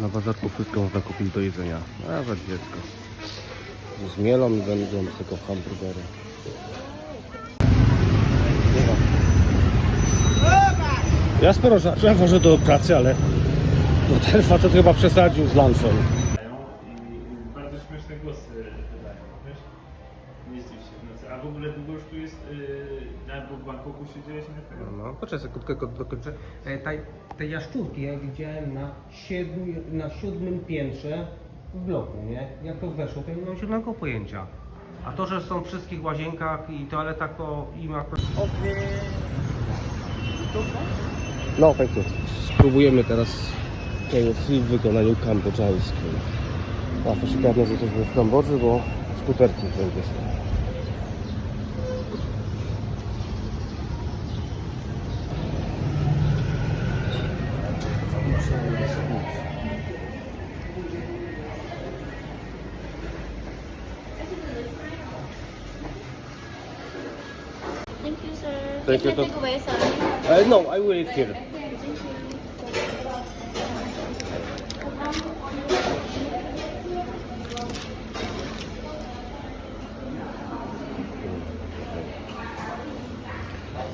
Na bazarku wszystko można kupić do jedzenia. Nawet dziecko. Zmielą i będą tylko hamburgery. Ja sporo rzeczy wożę do pracy, ale no ten facet chyba przesadził z lunchem. i bardzo śmieszne głosy wydają, wiesz? Nie zdziw się w nocy. A w ogóle długo już tu jest, yy, albo w Bangkoku siedziałeś na tego? No, poczekaj tylko dokończę. E, Te, te jaszczurki ja widziałem na, siedmiu, na siódmym piętrze w bloku, nie? Jak to weszło, to nie mam zielonego pojęcia. A to, że są w wszystkich łazienkach i toaletach, to im akurat... No, thank you. Spróbujemy teraz KFC w wykonaniu kambodżańskim. A to ciekawe, że jesteśmy w Kambodży, bo skuterki wszędzie są. You, sir. Thank you, Can I take away, sorry? Uh, no, I will eat here.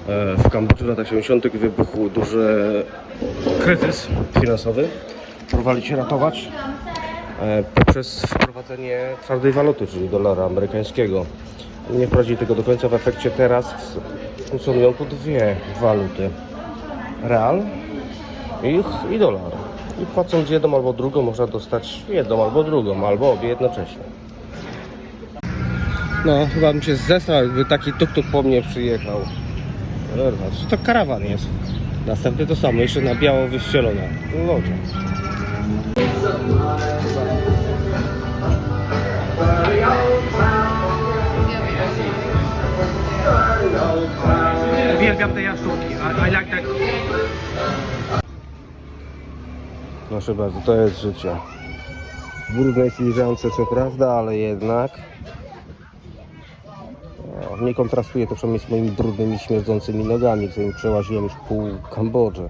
E, W Kambodży w latach 70. wybuchł duży kryzys finansowy. Próbowali się ratować e, poprzez wprowadzenie twardej waluty, czyli dolara amerykańskiego. Nie wprowadzili tego do końca, w efekcie teraz funkcjonują tu dwie waluty. Real i, i dolar. I płacąc jedną albo drugą można dostać jedną albo drugą, albo obie jednocześnie. No, chyba bym się zesrał, jakby taki tuk-tuk po mnie przyjechał. Co to karawan jest? Następny to samo, jeszcze na biało wyścielone. No Uwielbiam te jaszczurki, I, I that. Proszę bardzo, to jest życie. Brudnej filiżance co prawda, ale jednak nie kontrastuje to przynajmniej z moimi brudnymi, śmierdzącymi nogami, którymi przełaziłem już pół Kambodży.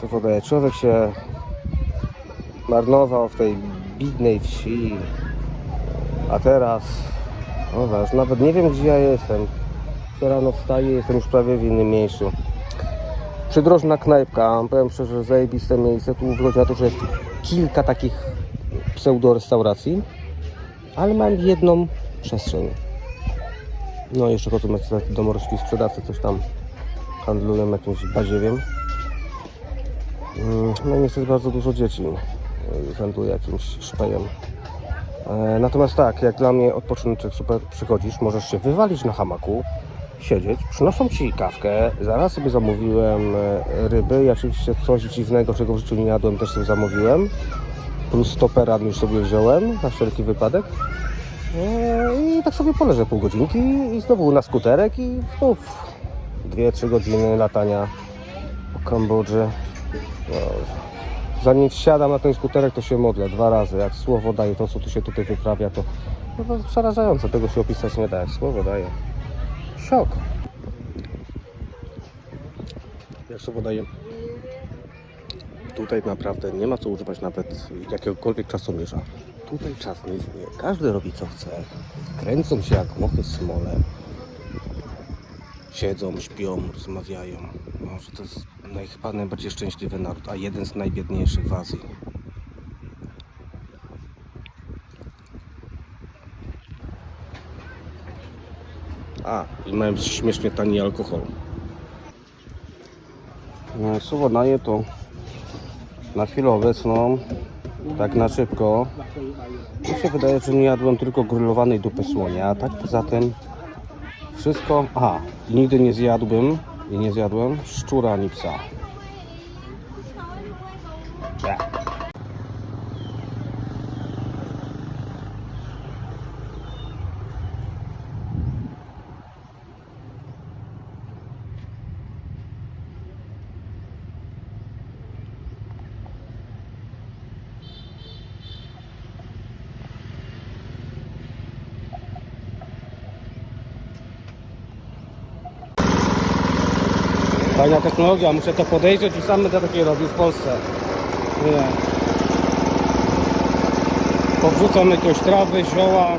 Co podaje, człowiek się marnował w tej bidnej wsi, a teraz, no wiesz, nawet nie wiem gdzie ja jestem. Rano wstaję, jestem już prawie w innym miejscu. Przydrożna knajpka, powiem szczerze, zajebiste miejsce. Tu wychodzi na to, że jest kilka takich pseudo-restauracji, ale mam jedną przestrzeń. No jeszcze chodzą takie domorośli sprzedawcy, coś tam handlują jakimś baziewiem. Mm, No niestety bardzo dużo dzieci y, handluje jakimś szpejem. E, Natomiast tak, jak dla mnie odpoczyneczek super przychodzisz, możesz się wywalić na hamaku, siedzieć, przynoszą ci kawkę, zaraz sobie zamówiłem e, ryby i oczywiście coś dziwnego, czego w życiu nie jadłem, też sobie zamówiłem. Plus stoperan już sobie wziąłem, na wszelki wypadek. E, I tak sobie poleżę pół godzinki i znowu na skuterek i znów 2-3 godziny latania po Kambodży. No, zanim wsiadam na ten skuterek, to się modlę dwa razy. Jak słowo daje to, co tu się tutaj wyprawia, to, no to przerażające. Tego się opisać nie da, jak słowo daje. Szok. Jak daje. Tutaj naprawdę nie ma co używać nawet jakiegokolwiek czasomierza. Tutaj czas nie istnieje. Każdy robi co chce. Kręcą się jak mochy w smole. Siedzą, śpią, rozmawiają. Może to jest naj, chyba najbardziej szczęśliwy naród, a jeden z najbiedniejszych w Azji. A, i mają śmiesznie tani alkohol. No, Słowo daje to na chwilę obecną, tak na szybko. Mi się wydaje, że nie jadłem tylko grillowanej dupy słonia, a tak poza tym wszystko... Aha, nigdy nie zjadłbym i nie zjadłem szczura ani psa. Ble. Fajna technologia, muszę to podejrzeć i sam będę takie robił w Polsce. Nie. Powrzucam jakieś trawy, zioła.